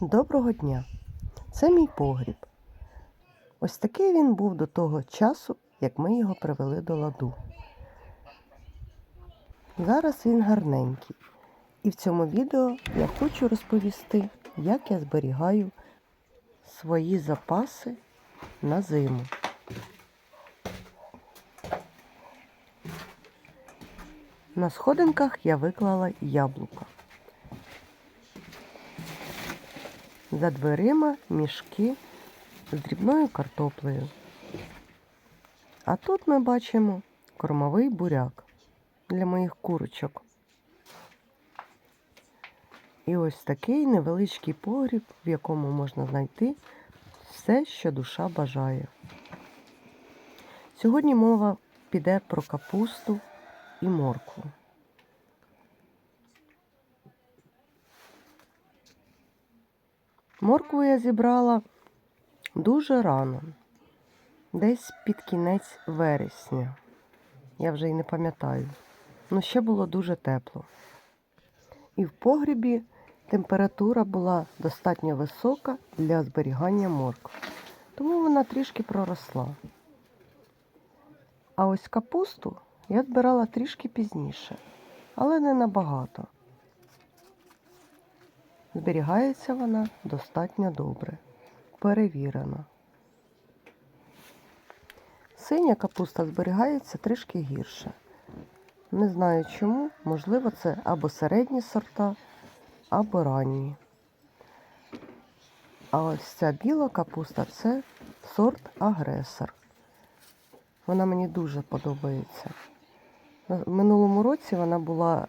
Доброго дня! Це мій погріб. Ось такий він був до того часу, як ми його привели до ладу. Зараз він гарненький. І в цьому відео я хочу розповісти, як я зберігаю свої запаси на зиму. На сходинках я виклала яблука. За дверима мішки з дрібною картоплею. А тут ми бачимо кормовий буряк для моїх курочок. І ось такий невеличкий погріб, в якому можна знайти все, що душа бажає. Сьогодні мова піде про капусту і моркву. Моркву я зібрала дуже рано, десь під кінець вересня. Я вже й не пам'ятаю. Ну ще було дуже тепло. І в погрібі температура була достатньо висока для зберігання моркви, тому вона трішки проросла. А ось капусту я збирала трішки пізніше, але не набагато. Зберігається вона достатньо добре, перевірена. Синя капуста зберігається трішки гірше. Не знаю чому, можливо, це або середні сорта, або ранні. А ось ця біла капуста це сорт агресор. Вона мені дуже подобається. В минулому році вона була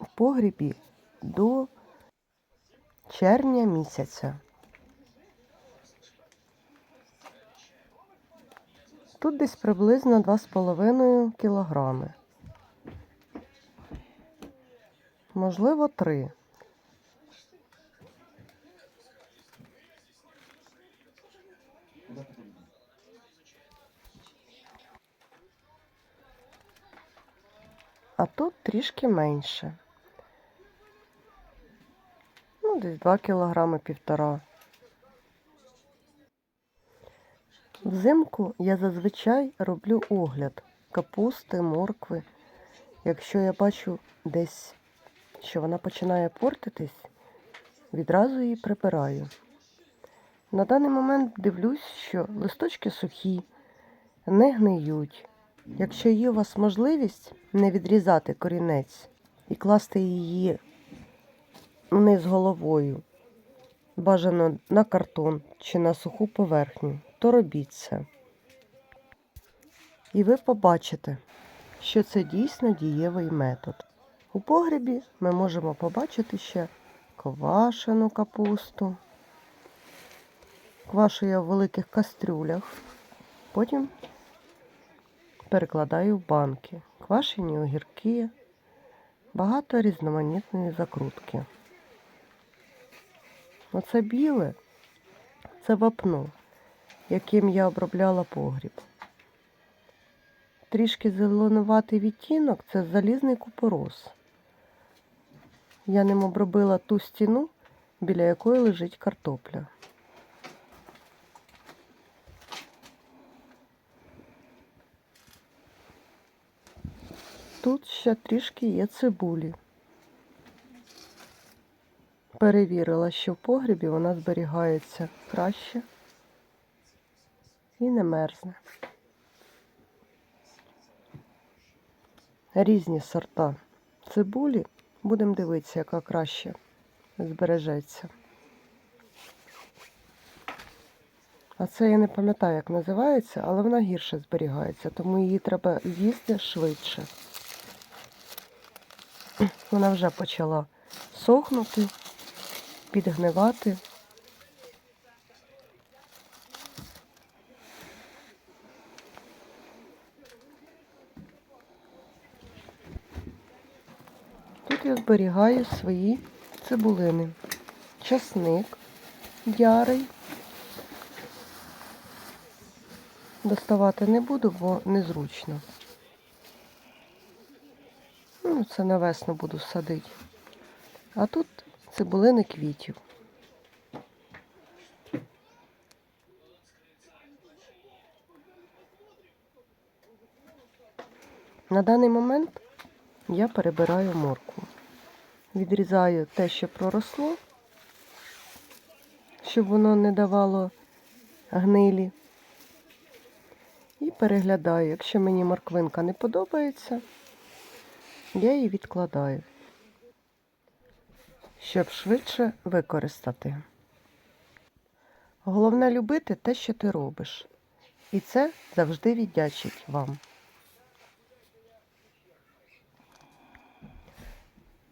в погрібі до червня місяця. Тут десь приблизно 2,5 кілограми. Можливо, 3. А тут трішки менше. Десь 2 кілограми півтора. Взимку я зазвичай роблю огляд капусти, моркви. Якщо я бачу десь, що вона починає портитись, відразу її прибираю. На даний момент дивлюсь, що листочки сухі, не гниють. Якщо є у вас можливість не відрізати корінець і класти її вниз головою, бажано на картон чи на суху поверхню, то робіть це. І ви побачите, що це дійсно дієвий метод. У погребі ми можемо побачити ще квашену капусту. Квашу я в великих кастрюлях, потім перекладаю в банки. Квашені огірки, багато різноманітної закрутки. Оце біле це вапно, яким я обробляла погріб. Трішки зеленуватий відтінок це залізний купорос. Я ним обробила ту стіну, біля якої лежить картопля. Тут ще трішки є цибулі. Перевірила, що в погрібі вона зберігається краще і не мерзне. Різні сорта цибулі. Будемо дивитися, яка краще збережеться. А це я не пам'ятаю, як називається, але вона гірше зберігається, тому її треба їсти швидше. Вона вже почала сохнути, підгнивати. Тут я зберігаю свої цибулини. Часник ярий. Доставати не буду, бо незручно. Ну, це на весну буду садити. А тут цибулини квітів. На даний момент я перебираю морку, Відрізаю те, що проросло, щоб воно не давало гнилі. І переглядаю. Якщо мені морквинка не подобається, я її відкладаю щоб швидше використати. Головне любити те, що ти робиш. І це завжди віддячить вам.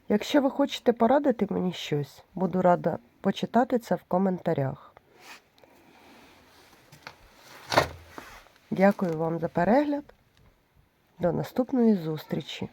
Якщо ви хочете порадити мені щось, буду рада почитати це в коментарях. Дякую вам за перегляд. До наступної зустрічі!